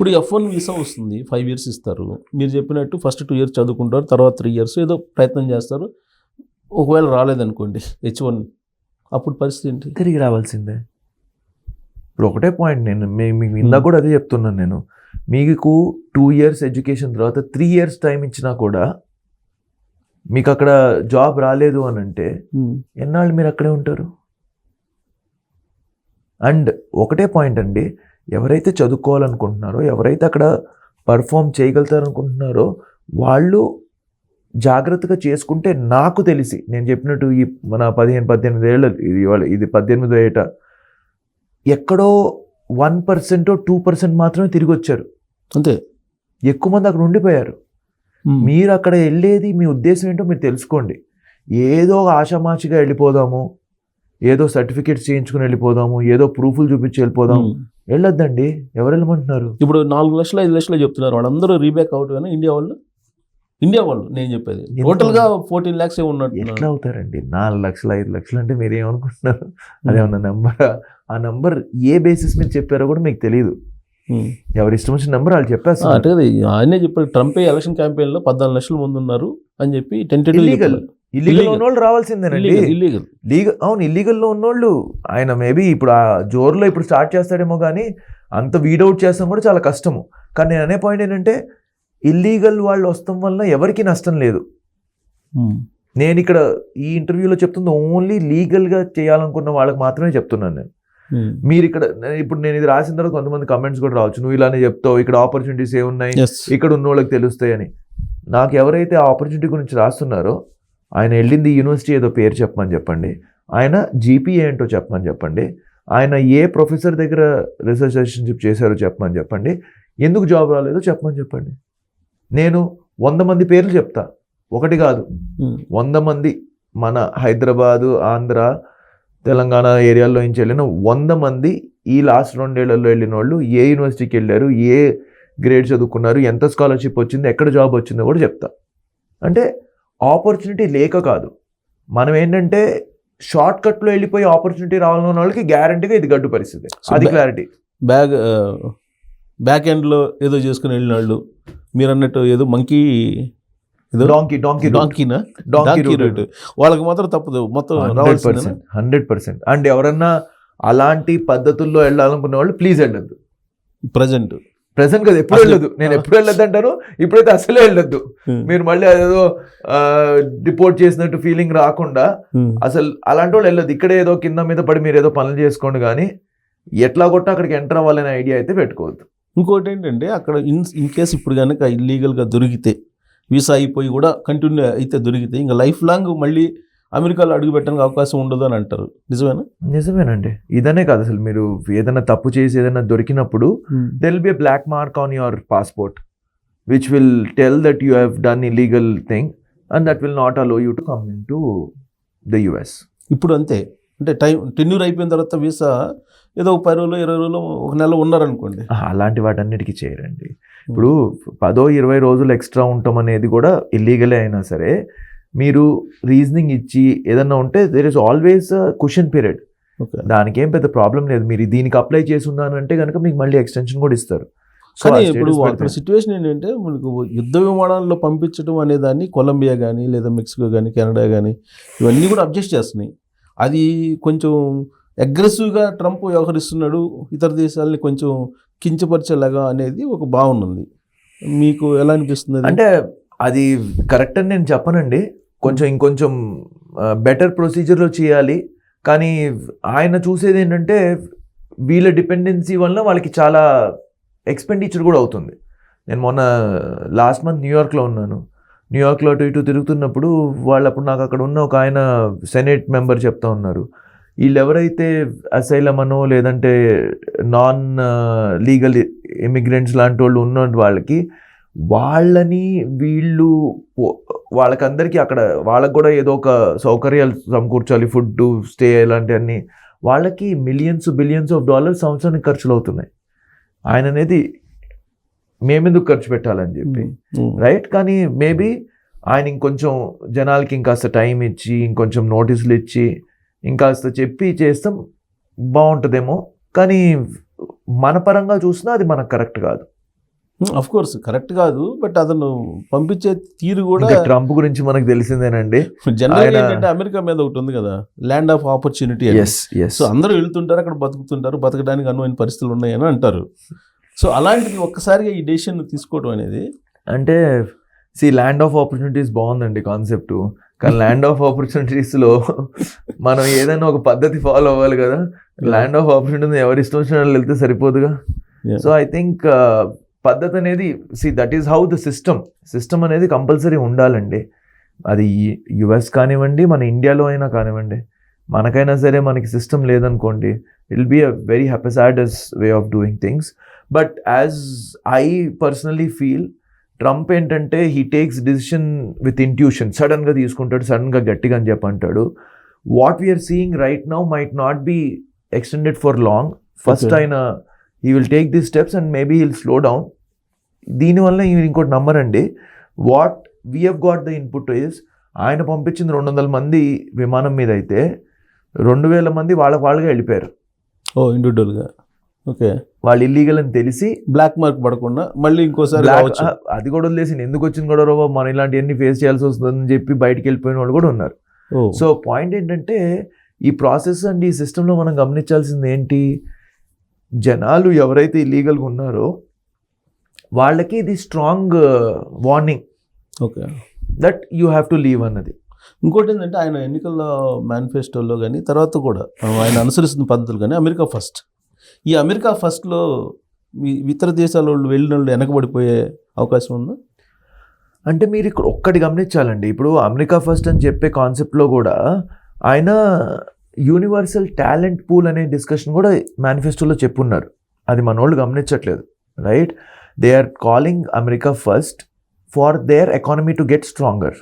ఇప్పుడు F one visa వస్తుంది five years ఇస్తారు. మీరు చెప్పినట్టు ఫస్ట్ టూ ఇయర్స్ చదువుకుంటారు తర్వాత త్రీ ఇయర్స్ ఏదో ప్రయత్నం చేస్తారు. ఒకవేళ రాలేదనుకోండి హెచ్ వన్ అప్పుడు పరిస్థితి ఏంటి? తిరిగి రావాల్సిందే. ఇప్పుడు ఒకటే పాయింట్ నేను మీ- మీకు ఇందాక కూడా అదే చెప్తున్నాను నేను. మీకు టూ ఇయర్స్ ఎడ్యుకేషన్ తర్వాత త్రీ ఇయర్స్ టైం ఇచ్చినా కూడా మీకు అక్కడ జాబ్ రాలేదు అని అంటే ఉమ్, ఎన్నాళ్ళు మీరు అక్కడే ఉంటారు? అండ్ ఒకటే పాయింట్ అండి ఎవరైతే చదువుకోవాలనుకుంటున్నారో ఎవరైతే అక్కడ పర్ఫామ్ చేయగలుగుతారనుకుంటున్నారో వాళ్ళు జాగ్రత్తగా చేసుకుంటే నాకు తెలిసి నేను చెప్పినట్టు ఈ మన పదిహేను పద్దెనిమిది ఏళ్ళ ఇది ఇవాళ ఇది పద్దెనిమిదో ఏట ఎక్కడో వన్ పర్సెంట్ టూ పర్సెంట్ మాత్రమే తిరిగి వచ్చారు. అంతే. ఎక్కువ మంది అక్కడ ఉండిపోయారు. మీరు అక్కడ వెళ్ళేది మీ ఉద్దేశం ఏంటో మీరు తెలుసుకోండి. ఏదో ఆషామాషిగా వెళ్ళిపోదాము ఏదో సర్టిఫికేట్స్ చేయించుకుని వెళ్ళిపోదాము ఏదో ప్రూఫ్లు చూపించి వెళ్ళిపోదాము. వెళ్ళొద్దండి. ఎవరు వెళ్ళమంటున్నారు? ఇప్పుడు నాలుగు లక్షలు ఐదు లక్షలు చెప్తున్నారు. వాళ్ళందరూ రీబ్యాక్ అవుట్ కానీ ఇండియా వాళ్ళు. ఇండియా వాళ్ళు నేను చెప్పేది. ఎంత? టోటల్గా ఫోర్టీన్ ల్యాక్స్ ఎట్లా ఉన్నట్టు అవుతారండి? నాలుగు లక్షలు ఐదు లక్షలు అంటే మీరు ఏమనుకుంటున్నారు అదేమన్నా నెంబర్ ఆ నెంబర్ ఏ బేసిస్ మీద చెప్పారో కూడా మీకు తెలియదు ఎవరి ఇష్టం వచ్చిన నెంబర్ వాళ్ళు చెప్పేస్తారు. అంటే ఆయనే చెప్పాడు. ట్రంపే ఎలక్షన్ క్యాంపెయిన్లో పద్నాలుగు లక్షల మంది ఉన్నారు అని చెప్పి టెంటేటివ్. Illegal Illegal. ఉన్న వాళ్ళు రావాల్సిందేనండి ఇల్లీగల్ లీగల్ అవును ఇల్లీగల్లో ఉన్నోళ్ళు ఆయన మేబీ ఇప్పుడు ఆ జోరులో ఇప్పుడు స్టార్ట్ చేస్తాడేమో కానీ అంత వీడౌట్ చేస్తాం కూడా చాలా కష్టము. కానీ నేను అనే పాయింట్ ఏంటంటే ఇల్లీగల్ వాళ్ళు వస్తాం వల్ల ఎవరికి నష్టం లేదు. నేను ఇక్కడ ఈ ఇంటర్వ్యూలో చెప్తుంది ఓన్లీ లీగల్గా చేయాలనుకున్న వాళ్ళకి మాత్రమే చెప్తున్నాను నేను. మీరు ఇక్కడ ఇప్పుడు నేను ఇది రాసిన తర్వాత కొంతమంది కమెంట్స్ కూడా రావచ్చు. నువ్వు ఇలానే చెప్తావు ఇక్కడ ఆపర్చునిటీస్ ఏమున్నాయి ఇక్కడ ఉన్న వాళ్ళకి తెలుస్తాయని. నాకు ఎవరైతే ఆ ఆపర్చునిటీ గురించి రాస్తున్నారో ఆయన వెళ్ళింది యూనివర్సిటీ ఏదో పేరు చెప్పమని చెప్పండి. ఆయన జీపీఏ ఏంటో చెప్పమని చెప్పండి. ఆయన ఏ ప్రొఫెసర్ దగ్గర రీసెర్చ్ అసిస్టెంట్షిప్ చేశారో చెప్పమని చెప్పండి. ఎందుకు జాబ్ రాలేదో చెప్పమని చెప్పండి. నేను వంద మంది పేర్లు చెప్తా. ఒకటి కాదు. వంద మంది మన హైదరాబాదు ఆంధ్ర తెలంగాణ ఏరియాల్లో నుంచి వెళ్ళిన వంద మంది ఈ లాస్ట్ రెండేళ్ళలో వెళ్ళిన వాళ్ళు ఏ యూనివర్సిటీకి వెళ్ళారు ఏ గ్రేడ్ చదువుకున్నారు ఎంత స్కాలర్షిప్ వచ్చింది ఎక్కడ జాబ్ వచ్చిందో కూడా చెప్తా. అంటే ఆపర్చునిటీ లేక కాదు. మనం ఏంటంటే షార్ట్ కట్లో వెళ్ళిపోయి ఆపర్చునిటీ రావాలన్న వాళ్ళకి గ్యారంటీగా ఇది గడ్డు పరిస్థితి. అది క్లారిటీ బ్యాగ్ బ్యాక్ ఎండ్లో ఏదో చేసుకుని వెళ్ళిన వాళ్ళు మీరు అన్నట్టు ఏదో మంకీ డాంకీ డాంకీ డాంకీనా డాంకీ డాంకీ రూట్ వాళ్ళకి మాత్రం తప్పదు మొత్తం hundred percent hundred percent and ఎవరన్నా అలాంటి పద్ధతుల్లో వెళ్ళాలనుకునే వాళ్ళు ప్లీజ్ వెళ్ళొద్దు. ప్రజెంట్ ప్రెసెంట్ కదా ఎప్పుడు వెళ్ళదు నేను ఎప్పుడు వెళ్ళొద్దు అంటాను ఇప్పుడైతే అసలే వెళ్ళొద్దు. మీరు మళ్ళీ అదేదో రిపోర్ట్ చేసినట్టు ఫీలింగ్ రాకుండా అసలు అలాంటి వాళ్ళు వెళ్ళొద్దు. ఇక్కడే ఏదో కింద మీద పడి మీరు ఏదో పనులు చేసుకోండి కానీ ఎట్లా కొట్ట అక్కడికి ఎంటర్ అవ్వాలనే ఐడియా అయితే పెట్టుకోవద్దు. ఇంకోటి ఏంటంటే అక్కడ ఇన్ ఇన్ కేస్ ఇప్పుడు కనుక ఇల్లీగల్గా దొరికితే వీసా అయిపోయి కూడా కంటిన్యూ అయితే దొరికితే ఇంకా లైఫ్ లాంగ్ మళ్ళీ అమెరికాలో అడుగు పెట్టడానికి అవకాశం ఉండదు అని అంటారు. నిజమేనా? నిజమేనండి. ఇదనే కాదు అసలు మీరు ఏదైనా తప్పు చేసి ఏదైనా దొరికినప్పుడు there will be black mark on your passport which will tell that you have done illegal thing and that will not allow you to come into the US ఇప్పుడు అంతే. అంటే టైం టెన్యూర్ అయిపోయిన తర్వాత వీసా ఏదో పది రోజులు ఇరవై రోజులు ఒక నెల ఉన్నారనుకోండి. అలాంటి వాటన్నిటికీ చేయరండి. ఇప్పుడు పదో ఇరవై రోజులు ఎక్స్ట్రా ఉండటం అనేది కూడా ఇల్లీగలే అయినా సరే మీరు రీజనింగ్ ఇచ్చి ఏదన్నా ఉంటే there is always question period okay దానికి ఏం పెద్ద ప్రాబ్లం లేదు. మీరు దీనికి అప్లై చేసి ఉన్నానంటే కనుక మీకు మళ్ళీ ఎక్స్టెన్షన్ కూడా ఇస్తారు. కానీ ఇప్పుడు అక్కడ సిచ్యువేషన్ ఏంటంటే మనకు యుద్ధ విమానాల్లో పంపించడం అనే దాన్ని కొలంబియా కానీ లేదా మెక్సికో కానీ కెనడా కానీ ఇవన్నీ కూడా అబ్జెక్ట్ చేస్తున్నాయి. అది కొంచెం అగ్రెసివ్గా ట్రంప్ వ్యవహరిస్తున్నాడు ఇతర దేశాలని కొంచెం కించపరిచేలాగా అనేది ఒక భావన ఉంది. మీకు ఎలా అనిపిస్తుంది? అంటే అది కరెక్ట్ అని నేను చెప్పనండి. కొంచెం ఇంకొంచెం బెటర్ ప్రొసీజర్లో చేయాలి. కానీ ఆయన చూసేది ఏంటంటే వీళ్ళ డిపెండెన్సీ వల్ల వాళ్ళకి చాలా ఎక్స్పెండిచర్ కూడా అవుతుంది. నేను మొన్న లాస్ట్ మంత్ న్యూయార్క్లో ఉన్నాను. న్యూయార్క్లో అటు ఇటు తిరుగుతున్నప్పుడు వాళ్ళు అప్పుడు నాకు అక్కడ ఉన్న ఒక ఆయన సెనేట్ మెంబర్ చెప్తా ఉన్నారు. వీళ్ళు ఎవరైతే అసైలమనో లేదంటే నాన్ లీగల్ ఇమిగ్రెంట్స్ లాంటి వాళ్ళు ఉన్న వాళ్ళకి వాళ్ళని వీళ్ళు వాళ్ళకందరికీ అక్కడ వాళ్ళకి కూడా ఏదో ఒక సౌకర్యాలు సమకూర్చాలి ఫుడ్ స్టే ఇలాంటివన్నీ. వాళ్ళకి మిలియన్స్ బిలియన్స్ ఆఫ్ డాలర్స్ సంవత్సరానికి ఖర్చులు అవుతున్నాయి. ఆయన అనేది మేమెందుకు ఖర్చు పెట్టాలని చెప్పి. రైట్ కానీ మేబీ ఆయన ఇంకొంచెం జనాలకి ఇంకాస్త టైం ఇచ్చి ఇంకొంచెం నోటీసులు ఇచ్చి ఇంకాస్త చెప్పి చేస్తాం బాగుంటుందేమో. కానీ మన పరంగా చూసినా అది మనకు కరెక్ట్ కాదు. అఫ్ కోర్స్ కరెక్ట్ కాదు బట్ అతను పంపించే తీరు కూడా ట్రంప్ గురించి మనకు తెలిసిందేనండి. జనరల్ ఏంటంటే అమెరికా మీద ఒకటి ఉంది కదా ల్యాండ్ ఆఫ్ ఆపర్చునిటీ సో అందరూ వెళ్తుంటారు అక్కడ బతుకుతుంటారు బతకడానికి అనువైన పరిస్థితులు ఉన్నాయని అంటారు. సో అలాంటిది ఒక్కసారిగా ఈ డెసిషన్ తీసుకోవడం అనేది అంటే సి ల్యాండ్ ఆఫ్ ఆపర్చునిటీస్ బాగుందండి కాన్సెప్ట్ కానీ ల్యాండ్ ఆఫ్ ఆపర్చునిటీస్లో మనం ఏదైనా ఒక పద్ధతి ఫాలో అవ్వాలి కదా. ల్యాండ్ ఆఫ్ ఆపర్చునిటీ ఎవరి ఇష్టం వచ్చిన వాళ్ళు వెళ్తే సరిపోదుగా. సో ఐ థింక్ పద్ధతి అనేది see that is how the system system అనేది కంపల్సరీ ఉండాలండి. అది యుఎస్ కానివ్వండి మన ఇండియాలో అయినా కానివ్వండి మనకైనా సరే మనకి సిస్టమ్ లేదనుకోండి it will be a very haphazardous way of doing things but as I personally feel Trump ఏంటంటే he takes decision with intuition సడన్గా తీసుకుంటాడు సడన్గా గట్టిగా అని చెప్పి అంటాడు what we're seeing right now might not be extended for long first. ఆయన ఈ will take the steps and maybe he'll slow down దీనివల్ల ఈయన ఇంకోటి నమ్మరండి. What we have got the input is ఆయన పంపించింది రెండు వందల మంది విమానం మీద అయితే రెండు వేల మంది వాళ్ళ వాళ్ళగా వెళ్ళిపోయారు. ఓ ఇండివిజువల్గా ఓకే. వాళ్ళు ఇల్లీగల్ అని తెలిసి బ్లాక్ మార్క్ పడకుండా మళ్ళీ ఇంకోసారి అది కూడా వదిలేసి ఎందుకు వచ్చింది కూడా రోబో? మనం ఇలాంటివన్నీ ఫేస్ చేయాల్సి వస్తుందని చెప్పి బయటికి వెళ్ళిపోయిన వాళ్ళు కూడా ఉన్నారు. సో పాయింట్ ఏంటంటే ఈ ప్రాసెస్ అండ్ ఈ సిస్టంలో మనం గమనించాల్సింది ఏంటి? జనాలు ఎవరైతే ఇల్లీగల్గా ఉన్నారో వాళ్ళకి ఇది strong warning okay. That you have to leave అన్నది. ఇంకోటి ఏంటంటే ఆయన ఎన్నికల మేనిఫెస్టోలో కానీ తర్వాత కూడా ఆయన అనుసరిస్తున్న పద్ధతులు కానీ అమెరికా ఫస్ట్ ఈ అమెరికా ఫస్ట్లో ఇతర దేశాల వాళ్ళు వెళ్ళిన వాళ్ళు వెనకబడిపోయే అవకాశం ఉందా? అంటే మీరు ఇక్కడ ఒక్కటి గమనించాలండి. ఇప్పుడు అమెరికా ఫస్ట్ అని చెప్పే కాన్సెప్ట్లో కూడా ఆయన యూనివర్సల్ టాలెంట్ పూల్ అనే డిస్కషన్ కూడా మేనిఫెస్టోలో చెప్పున్నారు. అది మన వాళ్ళు గమనించట్లేదు right they are calling America first for their economy to get stronger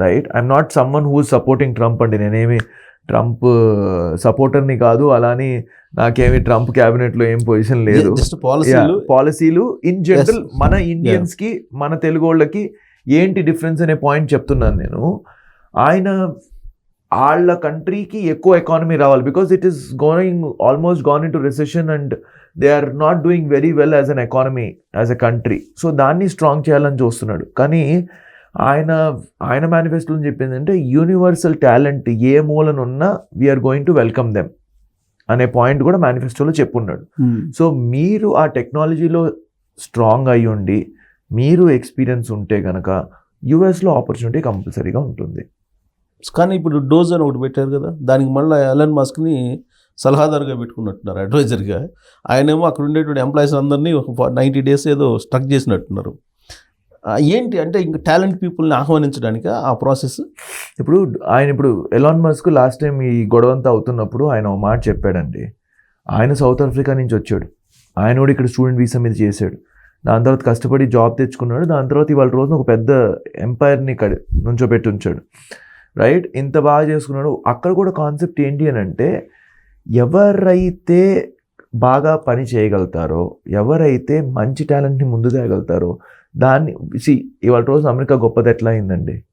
right I'm not someone who supporting Trump అండి. నేనేమి ట్రంప్ సపోర్టర్ని కాదు. అలాని నాకేమి ట్రంప్ క్యాబినెట్లో ఏం పొజిషన్ లేదు. పాలసీలు ఇన్ జనరల్. మన ఇండియన్స్కి మన తెలుగు వాళ్ళకి ఏంటి డిఫరెన్స్ అనే పాయింట్ చెప్తున్నాను నేను. ఆయన వాళ్ళ కంట్రీకి ఎక్కువ ఎకానమీ రావాలి. Because it is going almost gone into recession and they are not doing very well as an economy as a country so దాన్ని స్ట్రాంగ్ చేయాలని చూస్తున్నాడు. కానీ ఆయన ఆయన మేనిఫెస్టోలో చెప్పింది అంటే యూనివర్సల్ టాలెంట్ ఏ మూలనున్నా we're going to welcome them అనే పాయింట్ కూడా మేనిఫెస్టోలో చెప్పున్నాడు. Hmm. సో మీరు ఆ టెక్నాలజీలో స్ట్రాంగ్ అయి ఉండి మీరు ఎక్స్పీరియన్స్ ఉంటే కనుక యుఎస్లో ఆపర్చునిటీ కంపల్సరీగా ఉంటుంది. కానీ ఇప్పుడు డోజ్ అని ఒకటి పెట్టారు కదా దానికి మళ్ళీ ఎలన్ మాస్క్ని సలహాదారుగా పెట్టుకున్నట్టున్నారు అడ్వైజర్గా. ఆయనేమో అక్కడ ఉండేటువంటి ఎంప్లాయీస్ అందరినీ ఒక నైంటీ డేస్ ఏదో స్ట్రక్ చేసినట్టున్నారు. ఏంటి అంటే ఇంకా టాలెంట్ పీపుల్ని ఆహ్వానించడానికి ఆ ప్రాసెస్? ఇప్పుడు ఆయన ఇప్పుడు ఎలాన్ మస్క్ లాస్ట్ టైం ఈ గొడవ అంతా అవుతున్నప్పుడు ఆయన ఒక మాట చెప్పాడండి. ఆయన సౌత్ ఆఫ్రికా నుంచి వచ్చాడు. ఆయన కూడా ఇక్కడ స్టూడెంట్ వీసా మీద చేశాడు. దాని తర్వాత కష్టపడి జాబ్ తెచ్చుకున్నాడు. దాని తర్వాత ఇవాళ రోజున ఒక పెద్ద ఎంపైర్ని కడి నుంచోబెట్టి ఉంచాడు. రైట్? ఇంత బాగా చేసుకున్నాడు. అక్కడ కూడా కాన్సెప్ట్ ఏంటి అని అంటే ఎవరైతే బాగా పని చేయగలుగుతారో ఎవరైతే మంచి టాలెంట్ని ముందు తేగలుగుతారో దాన్ని సి ఇవాళ రోజు అమెరికా గొప్పది ఎట్లా అయిందండి?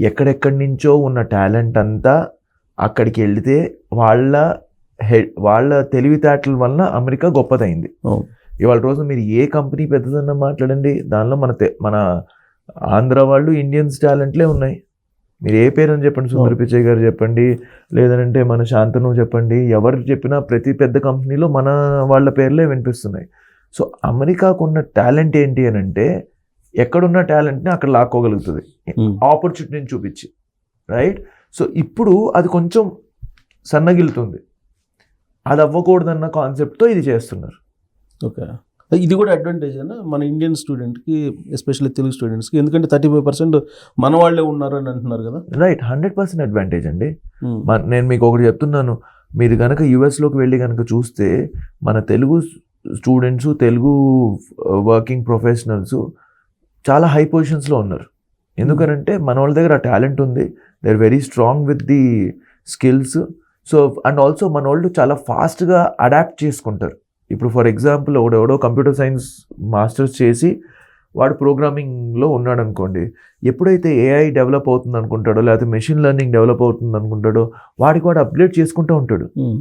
ఎక్కడెక్కడి నుంచో ఉన్న టాలెంట్ అంతా అక్కడికి వెళితే వాళ్ళ హె వాళ్ళ తెలివితేటల వలన అమెరికా గొప్పదైంది. ఇవాళ రోజు మీరు ఏ కంపెనీ పెద్దదన్నా మాట్లాడండి. దానిలో మన తె- మన ఆంధ్ర వాళ్ళు ఇండియన్స్ టాలెంట్లే ఉన్నాయి. మీరు ఏ పేరు అని చెప్పండి? సుందర. పిచ్చయ్య గారు చెప్పండి. లేదంటే మన శాంతను చెప్పండి. ఎవరు చెప్పినా ప్రతి పెద్ద కంపెనీలో మన వాళ్ళ పేర్లే వినిపిస్తున్నాయి. సో అమెరికాకు ఉన్న టాలెంట్ ఏంటి అని అంటే ఎక్కడున్న టాలెంట్ని అక్కడ లాక్కోగలుగుతుంది. ఆపర్చునిటీని చూపించి. రైట్? సో ఇప్పుడు అది కొంచెం సన్నగిలుతుంది అది అవ్వకూడదన్న కాన్సెప్ట్తో ఇది చేస్తున్నారు. ఓకే. ఇది కూడా అడ్వాంటేజ్ అయినా మన ఇండియన్ స్టూడెంట్కి ఎస్పెషల్లీ తెలుగు స్టూడెంట్స్కి ఎందుకంటే థర్టీ ఫైవ్ పర్సెంట్ మన వాళ్ళే ఉన్నారు అని అంటున్నారు కదా. రైట్ హండ్రెడ్ పర్సెంట్ అడ్వాంటేజ్ అండి. Hmm. నేను మీకు ఒకటి చెప్తున్నాను. మీరు కనుక యుఎస్లోకి వెళ్ళి కనుక చూస్తే మన Telugu students Telugu working professionals చాలా హై పొజిషన్స్లో ఉన్నారు. ఎందుకనంటే మన వాళ్ళ దగ్గర ఆ టాలెంట్ ఉంది. They are very strong with the skills so and also మన వాళ్ళు చాలా ఫాస్ట్గా అడాప్ట్ చేసుకుంటారు. ఇప్పుడు ఫర్ ఎగ్జాంపుల్ ఎవడెవడో కంప్యూటర్ సైన్స్ మాస్టర్స్ చేసి వాడు ప్రోగ్రామింగ్లో ఉన్నాడు అనుకోండి ఎప్పుడైతే ఏఐ డెవలప్ అవుతుంది అనుకుంటాడో లేకపోతే మెషిన్ లెర్నింగ్ డెవలప్ అవుతుంది అనుకుంటాడో వాడికి వాడు అప్డేట్ చేసుకుంటూ ఉంటాడు. Hmm.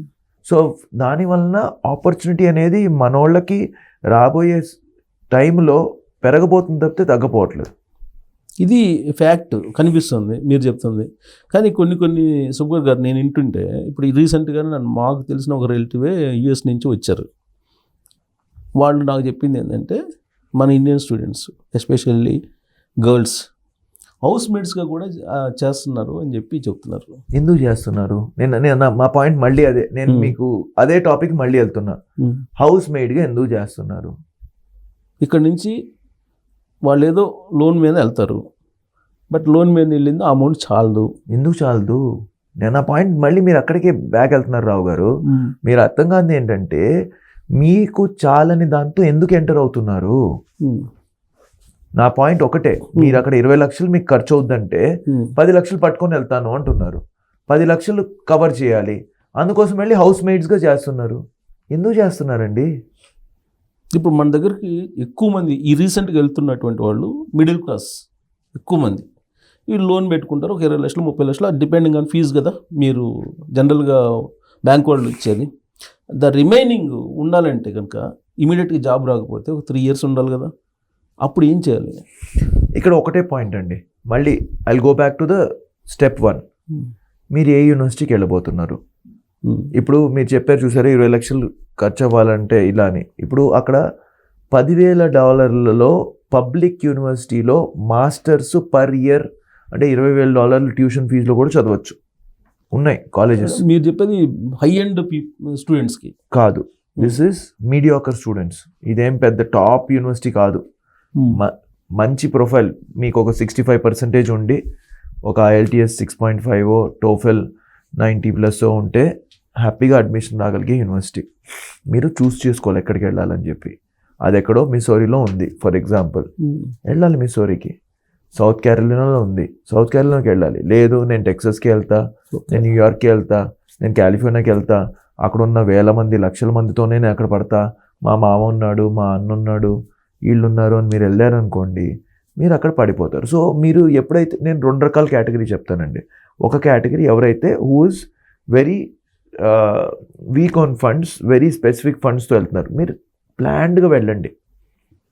సో దాని వలన ఆపర్చునిటీ అనేది మనోళ్ళకి రాబోయే టైంలో పెరగబోతుంది తప్పితే తగ్గపోవట్లేదు. ఇది ఫ్యాక్ట్ కనిపిస్తుంది మీరు చెప్తుంది. కానీ కొన్ని కొన్ని సుబ్బర్ గారు నేను వింటుంటే ఇప్పుడు రీసెంట్గా నన్ను మాకు తెలిసిన ఒక రిలేటివే యూఎస్ నుంచి వచ్చారు. వాళ్ళు నాకు చెప్పింది ఏంటంటే మన Indian students especially girls house మేట్స్గా కూడా ఆ, చేస్తున్నారు అని చెప్పి చెప్తున్నారు. ఎందుకు చేస్తున్నారు? నేను నేను నా- మా పాయింట్ మళ్ళీ అదే నేను Hmm. మీకు అదే టాపిక్ మళ్ళీ వెళ్తున్నా. హౌస్ మేడ్గా ఎందుకు చేస్తున్నారు? ఇక్కడ నుంచి వాళ్ళు ఏదో లోన్ మీద వెళ్తారు. బట్ లోన్ మీద వెళ్ళింది ఆ అమౌంట్ చాలదు. ఎందుకు చాలదు? నేను నా పాయింట్ మళ్ళీ మీరు అక్కడికే బ్యాక్ వెళ్తున్నారు రావు గారు. మీరు అర్థం కాదు ఏంటంటే మీకు చాలని దాంతో ఎందుకు ఎంటర్ అవుతున్నారు? నా పాయింట్ ఒకటే. మీరు అక్కడ ఇరవై లక్షలు మీకు ఖర్చు అవుద్దంటే పది లక్షలు పట్టుకొని వెళ్తాను అంటున్నారు. పది లక్షలు కవర్ చేయాలి. అందుకోసం వెళ్ళి హౌస్ మేట్స్గా చేస్తున్నారు. ఎందుకు చేస్తున్నారండి? ఇప్పుడు మన దగ్గరికి ఎక్కువ మంది ఈ రీసెంట్గా వెళ్తున్నటువంటి వాళ్ళు మిడిల్ క్లాస్ ఎక్కువ మంది. వీళ్ళు లోన్ పెట్టుకుంటారు ఒక ఇరవై లక్షలు ముప్పై లక్షలు డిపెండింగ్ ఆన్ ఫీజు కదా. మీరు జనరల్గా బ్యాంక్ వాళ్ళు ఇచ్చేది. ద రిమైనింగ్ ఉండాలంటే కనుక ఇమీడియట్గా జాబ్ రాకపోతే ఒక త్రీ ఇయర్స్ ఉండాలి కదా. అప్పుడు ఏం చేయాలి? ఇక్కడ ఒకటే పాయింట్ అండి. మళ్ళీ I go back to the step one మీరు ఏ యూనివర్సిటీకి వెళ్ళబోతున్నారు? ఉమ్, ఇప్పుడు మీరు చెప్పారు చూసారా ఇరవై లక్షలు ఖర్చు అవ్వాలంటే ఇలా అని. ఇప్పుడు అక్కడ పదివేల డాలర్లలో పబ్లిక్ యూనివర్సిటీలో మాస్టర్స్ పర్ ఇయర్ అంటే ఇరవై వేల డాలర్లు ట్యూషన్ ఫీజులో కూడా చదవచ్చు. ఉన్నాయి కాలేజెస్ మీరు చెప్పేది హై ఎండ్ స్టూడెంట్స్కి కాదు. దిస్ ఇస్ మీడియాకర్ స్టూడెంట్స్ ఇదేం పెద్ద టాప్ యూనివర్సిటీ కాదు. మ- మంచి ప్రొఫైల్ మీకు ఒక సిక్స్టీ ఫైవ్ పర్సెంటేజ్ ఉండి ఒక IELTS six point five TOEFL ninety plus ఉంటే హ్యాపీగా అడ్మిషన్ రాగలిగే యూనివర్సిటీ మీరు చూస్ చేసుకోవాలి ఎక్కడికి వెళ్ళాలని చెప్పి. అది ఎక్కడో మిసోరీలో ఉంది ఫర్ ఎగ్జాంపుల్ వెళ్ళాలి మిసోరీకి సౌత్ క్యారోలినాలో ఉంది. సౌత్ క్యారోలినాకి వెళ్ళాలి. లేదు నేను టెక్సస్కి వెళ్తా నేను న్యూయార్క్కి వెళ్తా నేను కాలిఫోర్నియాకి వెళ్తా. అక్కడ ఉన్న వేల మంది లక్షల మందితోనే నేను అక్కడ పడతా. మా మామ ఉన్నాడు మా అన్న ఉన్నాడు వీళ్ళు ఉన్నారు అని మీరు వెళ్ళారనుకోండి మీరు అక్కడ పడిపోతారు. సో మీరు ఎప్పుడైతే నేను రెండు రకాల కేటగిరీ చెప్తానండి. ఒక కేటగిరీ ఎవరైతే whose very weak on funds very specific ఫండ్స్తో వెళ్తున్నారు. మీరు ప్లాన్డ్గా వెళ్ళండి.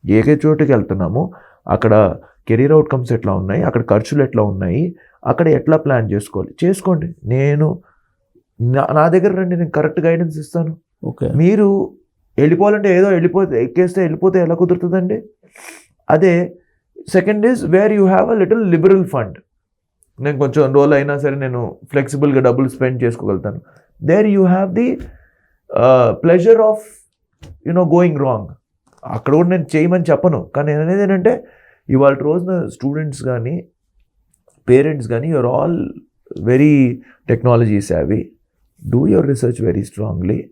ఏ చోటుకి వెళ్తున్నామో. అక్కడ కెరీర్ అవుట్కమ్స్ ఎట్లా ఉన్నాయి అక్కడ ఖర్చులు ఎట్లా ఉన్నాయి అక్కడ ఎట్లా ప్లాన్ చేసుకోవాలి చేసుకోండి. నేను నా నా దగ్గర రండి నేను కరెక్ట్ గైడెన్స్ ఇస్తాను. ఓకే. మీరు వెళ్ళిపోవాలంటే ఏదో వెళ్ళిపోతే ఎక్కేస్తే వెళ్ళిపోతే ఎలా కుదురుతుందండి? అదే second is where you have a little liberal fund నేను కొంచెం రోల్ అయినా సరే నేను ఫ్లెక్సిబుల్గా డబ్బులు spend చేసుకోగలుగుతాను. There you have the pleasure of you know going wrong అక్కడ కూడా నేను చేయమని చెప్పను. కానీ నేను అనేది ఏంటంటే ఇవాళ రోజున స్టూడెంట్స్ కానీ పేరెంట్స్ కానీ you're all very technology savvy do your research very strongly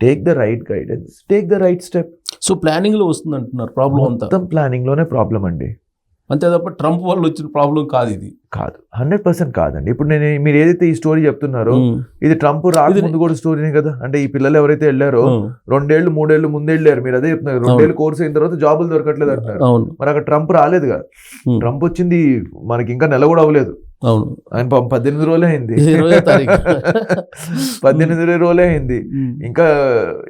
take the right guidance take the right step so ప్లానింగ్లో వస్తుంది అంటున్నారు ప్రాబ్లం అంతా. మొత్తం ప్లానింగ్లోనే ప్రాబ్లం అండి. అంతే తప్ప ట్రంప్ వల్ల వచ్చిన ప్రాబ్లం కాదు ఇది. కాదు. హండ్రెడ్ పర్సెంట్ కాదండి. ఇప్పుడు నేను మీరు ఏదైతే ఈ స్టోరీ చెప్తున్నారో ఇది ట్రంప్ రాకముందు కూడా స్టోరీనే కదా? అంటే ఈ పిల్లలు ఎవరైతే వెళ్ళారో ఉమ్, రెండేళ్ళు మూడేళ్ళు ముందు వెళ్ళారు. మీరు అదే చెప్తున్నారు. రెండేళ్ళు కోర్స్ అయిన తర్వాత జాబులు దొరకట్లేదు అవును. మరి అక్కడ ట్రంప్ రాలేదుగా ఉమ్, ట్రంప్ వచ్చింది మనకి ఇంకా నెల కూడా అవ్వలేదు. అవును. ఆయన పాపం పద్దెనిమిది రోజులే అయింది. పద్దెనిమిది రోజులే అయింది. ఇంకా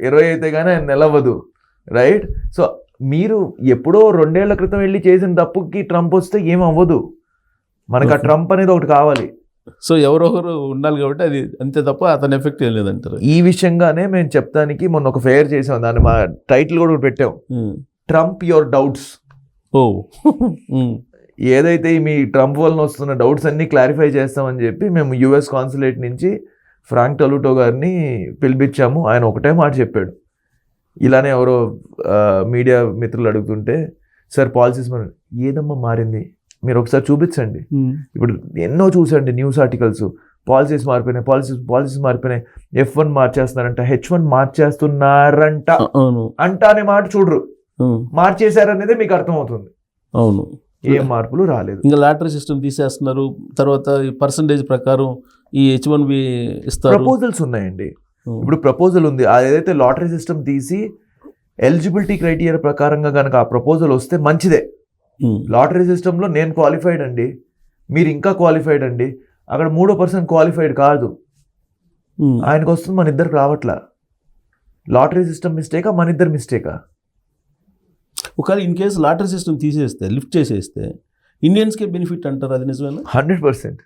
ఇరవై అయితే కానీ ఆయన నెల అవ్వదు. రైట్? సో మీరు ఎప్పుడో రెండేళ్ళ క్రితం వెళ్ళి చేసిన తప్పుకి ట్రంప్ వస్తే ఏం అవ్వదు. మనకు ఆ. ట్రంప్ అనేది ఒకటి కావాలి. సో ఎవరొకరు ఉండాలి కాబట్టి అది అంతే తప్ప అతని ఎఫెక్ట్ ఏం లేదంటారు. ఈ విషయంగానే మేము చెప్తానికి మొన్న ఒక ఫేర్ చేసాం. దాన్ని మా టైటిల్ కూడా పెట్టాం. Trump your doubts. ఓ. ఏదైతే మీ ట్రంప్ వలన వస్తున్న డౌట్స్ అన్ని క్లారిఫై చేస్తామని చెప్పి మేము యుఎస్ కాన్సులేట్ నుంచి ఫ్రాంక్ టలుటో గారిని పిలిపించాము. ఆయన ఒకటే మాట చెప్పాడు. ఇలానే ఎవరో మీడియా మిత్రులు అడుగుతుంటే సార్ పాలసీస్ మరి ఏదమ్మా మారింది? మీరు ఒకసారి చూపించండి. ఇప్పుడు ఎన్నో చూసండి న్యూస్ ఆర్టికల్స్. పాలసీస్ మారిపోయినాయి పాలసీస్ పాలసీస్ మారిపోయినాయి. ఎఫ్ వన్ మార్చేస్తున్నారంట హెచ్ వన్ మార్చేస్తున్నారంట అంట అనే మాట చూడరు. మార్చేశారనేదే మీకు అర్థమవుతుంది. అవును. ఏం మార్పులు రాలేదు. ఇంకా లాటరీ సిస్టమ్ తీసేస్తున్నారు. తర్వాత పర్సంటేజ్ ప్రకారం ఈ హెచ్ వన్ బి ఇస్తారు. ప్రపోజల్స్ ఉన్నాయండి. ఇప్పుడు ప్రపోజల్ ఉంది. అది ఏదైతే లాటరీ సిస్టమ్ తీసి ఎలిజిబిలిటీ క్రైటీరియా ప్రకారంగా కనుక ఆ ప్రపోజల్ వస్తే మంచిదే. లాటరీ సిస్టంలో నేను క్వాలిఫైడ్ అండి. మీరు ఇంకా క్వాలిఫైడ్ అండి. అక్కడ మూడో పర్సన్ క్వాలిఫైడ్ కాదు. ఉమ్. ఆయనకు వస్తుంది మన ఇద్దరికి రావట్లా. లాటరీ సిస్టమ్ మిస్టేకా మన ఇద్దరు మిస్టేకా ఒకవేళ ఇన్ కేసు లాటరీ సిస్టమ్ తీసేస్తే లిఫ్ట్ చేసేస్తే ఇండియన్స్కే బెనిఫిట్ అంటారు అది నిజమేనా? హండ్రెడ్ పర్సెంట్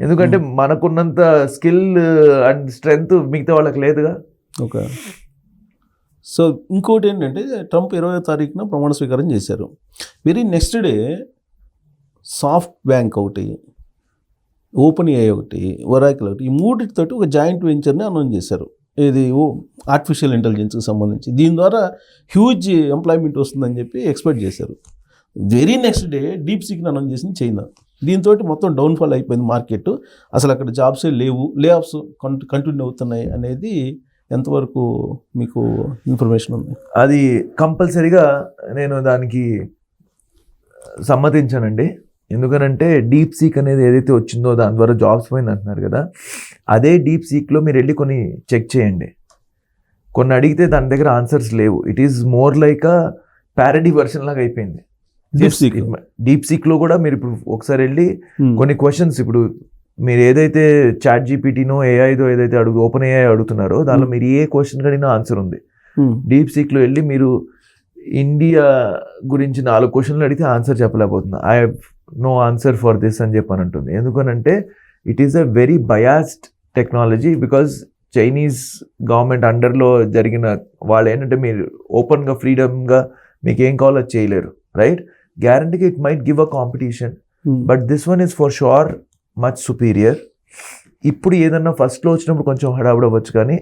ఎందుకంటే మనకున్నంత స్కిల్ అండ్ స్ట్రెంగ్త్ మిగతా వాళ్ళకి లేదుగా. ఓకే. సో ఇంకోటి ఏంటంటే ట్రంప్ ఇరవై తారీఖున ప్రమాణ స్వీకారం చేశారు. Very next day SoftBank ఒకటి ఓపెన్ ఏ ఒకటి ఒరాకిల్ ఒకటి ఈ మూడిటితోటి ఒక జాయింట్ వెంచర్ని అనౌన్స్ చేశారు. ఇది ఓ ఆర్టిఫిషియల్ ఇంటెలిజెన్స్కి సంబంధించి. దీని ద్వారా హ్యూజ్ ఎంప్లాయ్మెంట్ వస్తుందని చెప్పి ఎక్స్పెక్ట్ చేశారు. వెరీ నెక్స్ట్ డే డీప్ సీక్ని అనౌన్స్ చేసింది చైనా. దీంతో మొత్తం డౌన్ఫాల్ అయిపోయింది మార్కెట్. అసలు అక్కడ జాబ్సే లేవు. లే ఆఫ్స్ కంటిన్యూ అవుతున్నాయి అనేది ఎంతవరకు మీకు ఇన్ఫర్మేషన్ ఉంది? అది కంపల్సరీగా నేను దానికి సమ్మతించానండి. ఎందుకనంటే డీప్ సీక్ అనేది ఏదైతే వచ్చిందో దాని ద్వారా జాబ్స్ పోయింది అంటున్నారు కదా అదే డీప్ సీక్లో మీరు వెళ్ళి కొన్ని చెక్ చేయండి. కొన్ని అడిగితే దాని దగ్గర ఆన్సర్స్ లేవు. It is more like a parody version లాగా అయిపోయింది. DeepSeek. డీప్ సీక్లో కూడా మీరు ఇప్పుడు ఒకసారి వెళ్ళి Hmm. కొన్ని క్వశ్చన్స్ ఇప్పుడు మీరు ఏదైతే చాట్ జీపీటీనో ఏఐదో ఏదైతే అడుగు ఓపెన్ ఏఐ అడుగుతున్నారో దానిలో మీరు ఏ క్వశ్చన్ అడిగినా ఆన్సర్ ఉంది Hmm. డీప్ సీక్లో వెళ్ళి మీరు ఇండియా గురించి నాలుగు క్వశ్చన్లు అడిగితే answer చెప్పలేకపోతున్నా I no answer for this అని చెప్పని అంటుంది ఎందుకనంటే it is a very biased technology because Chinese government అండర్లో జరిగిన వాళ్ళు ఏంటంటే మీరు ఓపెన్గా ఫ్రీడమ్గా మీకు ఏం కావాలో అది చేయలేరు రైట్ గ్యారంటీగా it might give a competition. But this one is for sure much superior ఇప్పుడు ఏదన్నా ఫస్ట్లో వచ్చినప్పుడు కొంచెం హడావుడి అవ్వచ్చు కానీ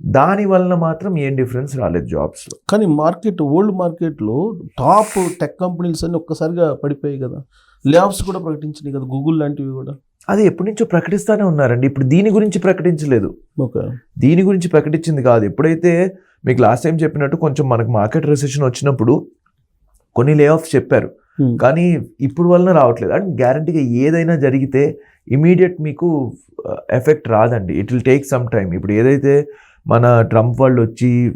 దాని వలన మాత్రం ఏం డిఫరెన్స్ రాలేదు జాబ్స్లో కానీ మార్కెట్ ఓల్డ్ మార్కెట్లో టాప్ టెక్ కంపెనీస్ అన్ని ఒక్కసారిగా పడిపోయాయి కదా ల్యాబ్స్ కూడా ప్రకటించినాయి కదా గూగుల్ లాంటివి కూడా అది ఎప్పటి నుంచో ప్రకటిస్తానే ఉన్నారండి ఇప్పుడు దీని గురించి ప్రకటించలేదు ఓకే దీని గురించి ప్రకటించింది కాదు ఎప్పుడైతే మీకు లాస్ట్ టైం చెప్పినట్టు కొంచెం మనకు మార్కెట్ రెసెషన్ వచ్చినప్పుడు కొన్ని లే ఆఫ్స్ చెప్పారు. Hmm. కానీ ఇప్పుడు వలన రావట్లేదు. అండ్ గ్యారంటీగా ఏదైనా జరిగితే ఇమీడియట్ మీకు ఎఫెక్ట్ రాదండి. It will take some time ఇప్పుడు ఏదైతే మన ట్రంప్ వాళ్ళు వచ్చి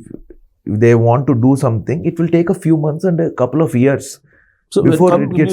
they want to do something it will take a few months and couple of years so Before it gets-